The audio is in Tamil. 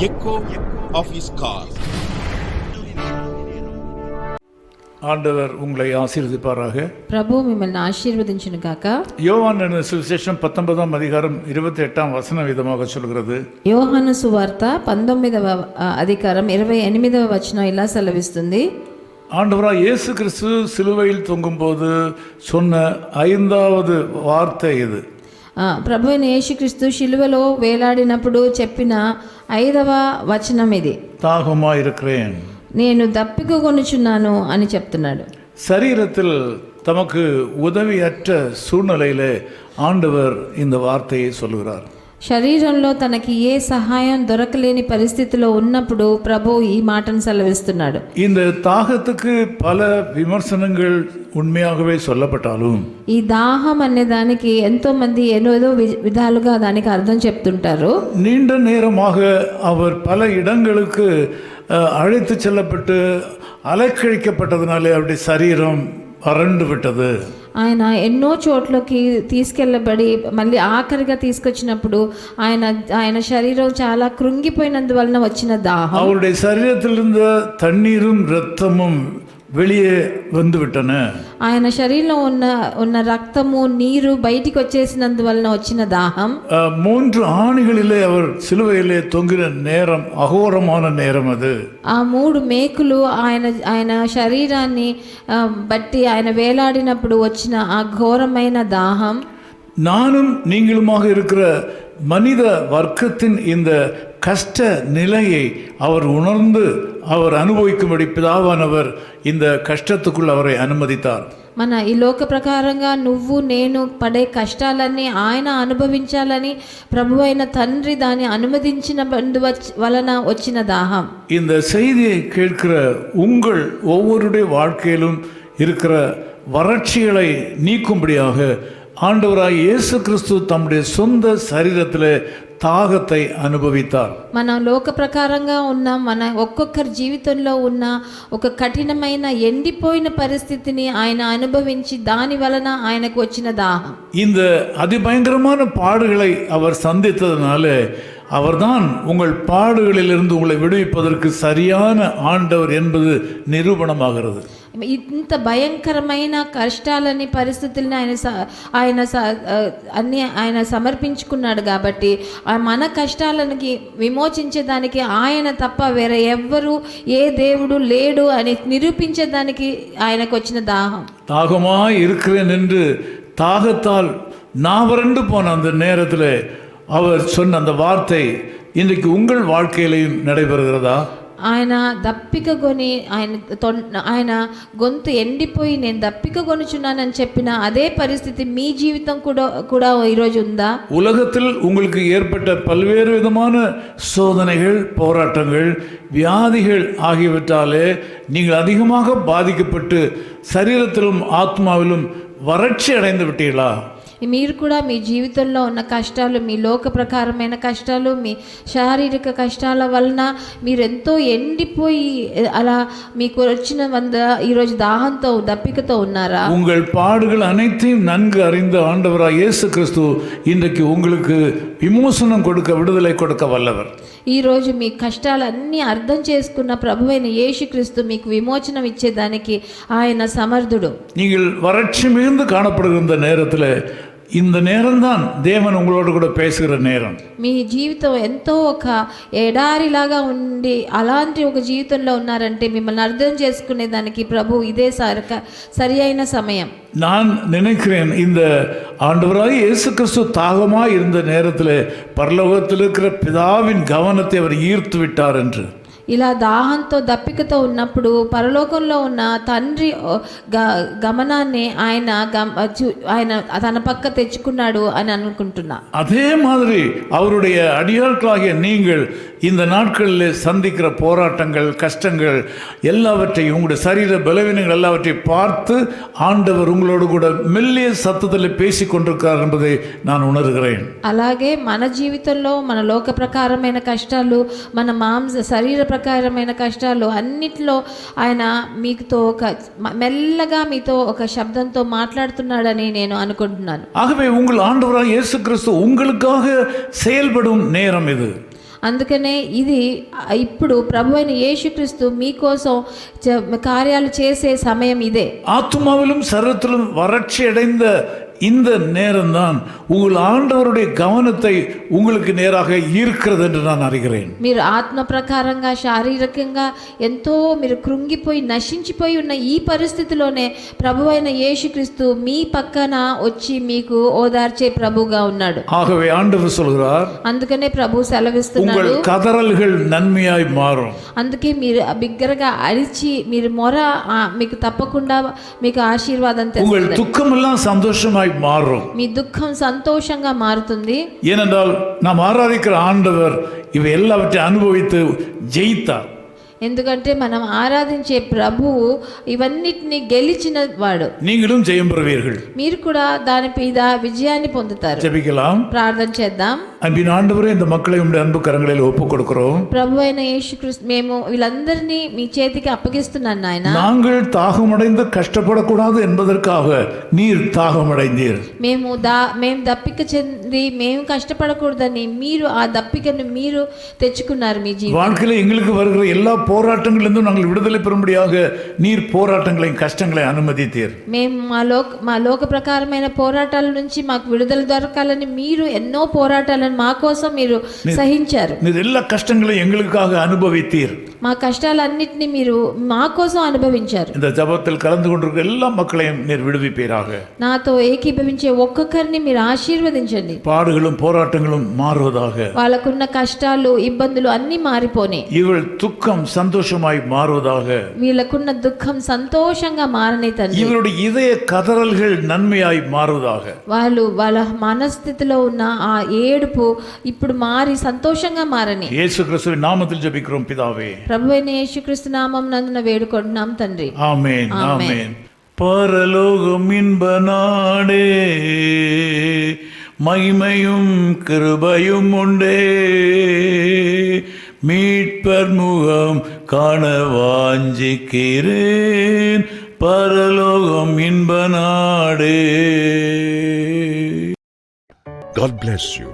echo of his call. ஆண்டவர் உங்களை ஆசீர்வதிப்பாராக ప్రభు మిమ్మల్ని ఆశీర్వదించును గాక யோவான் என்ற சுவிசேஷம் பத்தொன்பதாம் அதிகாரம் இருபத்தி எட்டாம் வசன விதமாக சொல்கிறது యోహాను సువార్త పంతొమ్మిదవ ఆ, అధికారం ఇరవై ఎనిమిదవ వచనం ఇలా సెలవిస్తుంది ஆண்டவராக இயேசு கிறிஸ்து சிலுவையில் தொங்கும்போது சொன்ன ஐந்தாவது வார்த்தை இது ఆ, ప్రభు అయిన యేసుక్రీస్తు శిలువలో వేలాడినప్పుడు చెప్పిన ఐదవ వచనం ఇది தாகமாக இருக்கிறேன் నేను దప్పిక కొనుచున్నాను అని చెప్తున్నాడు சரீரத்தில் தமக்கு உதவியற்ற சூழ்நிலையிலே ஆண்டவர் இந்த வார்த்தையை சொல்கிறார் శరీరంలో తనకి ఏ సహాయం దొరకలేని పరిస్థితిలో ఉన్నప్పుడు ప్రభు ఈ మాటను సెలవిస్తున్నాడు இந்த தாகத்துக்கு பல விமர்சனங்கள் உண்மையாகவே சொல்லப்பட்டாலும் ఈ దాహం అనే దానికి ఎంతో మంది ఏదో వి- విధాలుగా దానికి అర్థం చెప్తుంటారు நீண்ட நேரமாக அவர் பல இடங்களுக்கு அஹ், அழைத்து செல்லப்பட்டு அலக்கழிக்கப்பட்டதுனாலே அவருடைய சரீரம் வறண்டு விட்டது ఆయన ఎన్నో చోట్లకి తీసుకెళ్ళబడి మళ్ళీ ఆఖరిగా తీసుకొచ్చినప్పుడు ఆయన ఆయన శరీరం చాలా కృంగిపోయినందువలన వచ్చిన దాహం அவருடைய சரீரத்தில் இருந்த தண்ணீரும் இரத்தமும் வெளியே வந்து விட்டன ఆయన శరీరంలో ఉన్న ఉన్న రక్తము నీరు బయటికి వచ్చేసినందువలన వచ్చిన దాహం அஹ், மூன்று ஆணிகளிலே அவர் சிலுவையிலே தொங்கின நேரம் அகோரமான நேரம் அது ఆ మూడు మేకులు ఆయన ఆయన శరీరాన్ని ఆ, బట్టి ఆయన వేలాడినప్పుడు వచ్చిన ఆ ఘోరమైన దాహం நானும் நீங்களுமாக இருக்கிற மனித வர்க்கத்தின் இந்த கஷ்ட நிலையை அவர் உணர்ந்து அவர் அனுபவிக்கும்படி பிதாவானவர் இந்த கஷ்டத்துக்குள் அவரை அனுமதித்தார் మన ఈ లోక ప్రకారంగా నువ్వు నేను పడే కష్టాలన్నీ ఆయన అనుభవించాలని ప్రభు అయిన తండ్రి దాన్ని అనుమతించిన వలన వచ్చిన దాహం இந்த செய்தியை கேட்கிற உங்கள் ஒவ்வொருடைய வாழ்க்கையிலும் இருக்கிற வறட்சிகளை நீக்கும்படியாக ஆண்டவராய் இயேசு கிறிஸ்து தம்முடைய சொந்த சரீரத்திலே தாகத்தை அனுபவித்தார் మన లోక ప్రకారంగా ఉన్న మన ఒక్కొక్కరి జీవితంలో ఉన్న ఒక కఠినమైన ఎండిపోయిన పరిస్థితిని ఆయన అనుభవించి దాని వలన ఆయనకు వచ్చిన దాహం இந்த அதிபயங்கரமான பாடுகளை அவர் சந்தித்ததுனால அவர்தான் உங்கள் பாடுகளிலிருந்து உங்களை விடுவிப்பதற்கு சரியான ஆண்டவர் என்பது நிரூபணமாகிறது ఇంత భయంకరమైన కష్టాలని పరిస్థితుల్ని ఆయన స- ఆయన స- ఆ, అన్ని ఆయన సమర్పించుకున్నాడు కాబట్టి ఆ మన కష్టాలకి విమోచించేదానికి ఆయన తప్ప వేరే ఎవ్వరు ఏ దేవుడు లేడు అని నిరూపించేదానికి ఆయనకు వచ్చిన దాహం தாகமாய் இருக்கிறேன் என்று தாகத்தால் நான் வறண்டு போன அந்த நேரத்தில் அவர் சொன்ன அந்த வார்த்தை இன்றைக்கு உங்கள் வாழ்க்கையிலையும் நடைபெறுகிறதா ఆయన దప్పిక కొని ఆయన తొన్- ఆయన గొంతు ఎండిపోయి నేను దప్పిక కొనుచున్నానని చెప్పిన అదే పరిస్థితి మీ జీవితం కూడా కూడా ఈరోజు ఉందా உலகத்தில் உங்களுக்கு ஏற்பட்ட பல்வேறு விதமான சோதனைகள் போராட்டங்கள் வியாதிகள் ஆகியவற்றாலே நீங்கள் அதிகமாக பாதிக்கப்பட்டு சரீரத்திலும் ஆத்மாவிலும் வறட்சி அடைந்து விட்டீர்களா మీరు కూడా మీ జీవితంలో ఉన్న కష్టాలు మీ లోక ప్రకారమైన కష్టాలు మీ శారీరక కష్టాల వలన మీరు ఎంతో ఎండిపోయి అలా మీకు వచ్చిన వంద ఈరోజు దాహంతో దప్పికతో ఉన్నారా உங்கள் பாடுகள் அனைத்தையும் நன்கு அறிந்த ஆண்டவராய் இயேசு கிறிஸ்து இன்றைக்கு உங்களுக்கு விமோசனம் கொடுக்க விடுதலை கொடுக்க வல்லவர் ఈరోజు మీ కష్టాలన్నీ అర్థం చేసుకున్న ప్రభువైన యేసుక్రీస్తు మీకు విమోచనం ఇచ్చేదానికి ఆయన సమర్థుడు நீங்கள் வறட்சி மிகுந்து காணப்படுகிற இந்த நேரத்தில் இந்த நேரம்தான் தேவன் உங்களோடு கூட பேசுகிற நேரம் మీ జీవితం ఎంతో ఒక ఎడారిలాగా ఉండి అలాంటి ఒక జీవితంలో ఉన్నారంటే మిమ్మల్ని అర్థం చేసుకునే దానికి ప్రభు ఇదే సరక సరి అయిన సమయం நான் நினைக்கிறேன் இந்த ஆண்டவராய் இயேசு கிறிஸ்து தாகமாக இருந்த நேரத்தில் பரலோகத்தில் இருக்கிற பிதாவின் கவனத்தை அவர் ஈர்த்து விட்டார் என்று ఇలా దాహంతో దప్పికతో ఉన్నప్పుడు పరలోకంలో ఉన్న తండ్రి ఓ, గ గమనాన్ని ఆయన గమ చూ- ఆయన తన పక్క తెచ్చుకున్నాడు అని అనుకుంటున్నా அதே மாதிரி அவருடைய அடியாட்களாகிய நீங்கள் இந்த நாட்களில் சந்திக்கிற போராட்டங்கள் கஷ்டங்கள் எல்லாவற்றையும் உங்களுடைய சரீர பலவீனங்கள் எல்லாவற்றையும் பார்த்து ஆண்டவர் உங்களோடு கூட மெல்லிய சத்தத்தில் பேசி கொண்டிருக்கிறார் என்பதை நான் உணர்கிறேன் అలాగే మన జీవితంలో మన లోక ప్రకారమైన కష్టాలు మన మాంస శరీర ప్రకారమైన కష్టాలు అన్నిట్లో ఆయన మీతో ఒక మ- మెల్లగా మీతో ఒక శబ్దంతో మాట్లాడుతున్నాడని నేను అనుకుంటున్నాను ஆகவே உங்கள் ஆண்டவராக இயேசு கிறிஸ்து உங்களுக்காக செயல்படும் நேரம் இது అందుకనే ఇది ఇప్పుడు ప్రభు అయిన యేసుక్రీస్తు మీకోసం చ- కార్యాలు చేసే సమయం ఇదే ஆத்மாவிலும் சரத்திலும் வறட்சி அடைந்த இந்த நேரம்தான் உங்கள் ஆண்டவருடைய கவனத்தை உங்களுக்கு நேராக ஈர்க்கிறது என்று நான் அறிகிறேன் మీరు ఆత్మ ప్రకారంగా శారీరకంగా ఎంతో మీరు కృంగిపోయి నశించిపోయి ఉన్న ఈ పరిస్థితిలోనే ప్రభు అయిన యేసుక్రీస్తు మీ పక్కన వచ్చి మీకు ఓదార్చే ప్రభుగా ఉన్నాడు ஆகவே ஆண்டவர் சொல்கிறார் అందుకనే ప్రభు உங்கள் సెలవిస్తున్నాడు கதறல்கள் நன்மையாய் மாறும் అందుకే మీరు బిగ్గరగా అరిచి మీరు మొర ఆ, మీకు తప్పకుండా మీకు ఆశీర్వాదం உங்கள் తెస్తుంది துக்கமெல்லாம் சந்தோஷமாய் மாறும் మీ దుఃఖం సంతోషంగా మారుతుంది ஏனென்றால் நாம் ஆராதிக்கிற ஆண்டவர் இவை எல்லாவற்றையும் அனுபவித்து ஜெயித்தார் ఎందుకంటే మనం ఆరాధించే ప్రభువు ఇవన్నిటిని గెలిచిన వాడు நீங்களும் ஜெயம் பெறுவீர்கள் మీరు కూడా దాని మీద విజయాన్ని పొందుతారు ஜெபிக்கலாம் ప్రార్థన చేద్దాం அன்பின் ஆண்டவரே இந்த மக்களை உடைய அன்பு கரங்களில் ஒப்புக் கொடுக்கிறோம் ప్రభు అయిన యేసుక్రీస్తు మేము వీళ్ళందరినీ మీ చేతికి అప్పగిస్తున్నాను నాయన நாங்கள் தாகமடைந்து கஷ்டப்படக்கூடாது என்பதற்காக நீர் தாகமடைந்தீர் మేము దా మేము దప్పిక చెంది మేము కష్టపడకూడదని మీరు ఆ దప్పికను మీరు తెచ్చుకున్నారు మీ జీవితం வாழ்க்கையில் எங்களுக்கு வருகிற எல்லா போராட்டங்களிலிருந்தும் நாங்கள் விடுதலை பெறும்படியாக நீர் போராட்டங்களையும் கஷ்டங்களையும் அனுமதித்தீர் మేము మా లోక మా లోక ప్రకారమైన పోరాటాల నుంచి మాకు విడుదల దొరకాలని మీరు ఎన్నో పోరాటాలను మా కోసం మీరు సహించారు நீர் எல்லா கஷ்டங்களையும் எங்களுக்காக அனுபவித்தீர் మా కష్టాలన్నిటినీ మీరు మా కోసం అనుభవించారు இந்த ஜபத்தில் கலந்து கொண்டிருக்கிற எல்லா மக்களையும் நீர் விடுவிப்பீராக నాతో ఏకీభవించే ఒక్కొక్కరిని మీరు ఆశీర్వదించండి பாடுகளும் போராட்டங்களும் மாறுவதாக వాళ్ళకున్న కష్టాలు ఇబ్బందులు అన్నీ మారిపోయి இவள் துக்கம் சந்தோஷமாய் மாறுவதாக వీళ్ళకున్న దుఃఖం సంతోషంగా మారని తండ్రి இவருடைய இதய கதறல்கள் நன்மையாய் மாறுவதாக వాళ్ళు వాళ్ళ మనస్థితిలో ఉన్న ఆ ఏడుపు ఇప్పుడు మారి సంతోషంగా మారని இயேசு கிறிஸ்துவின் நாமத்தில் ஜெபிக்கிறோம் பிதாவே ప్రభు అయిన యేసుక్రీస్తు నామం నందున వేడుకుంటున్నాం తండ్రి ஆமென் ஆமென். ஆமென் பரலோகம் இன்ப நாடே மகிமையும் கிருபையும் உண்டே மீட்பர் முகம் காண வாஞ்சிக்கிறேன் பரலோகம் இன்ப நாடே God bless you.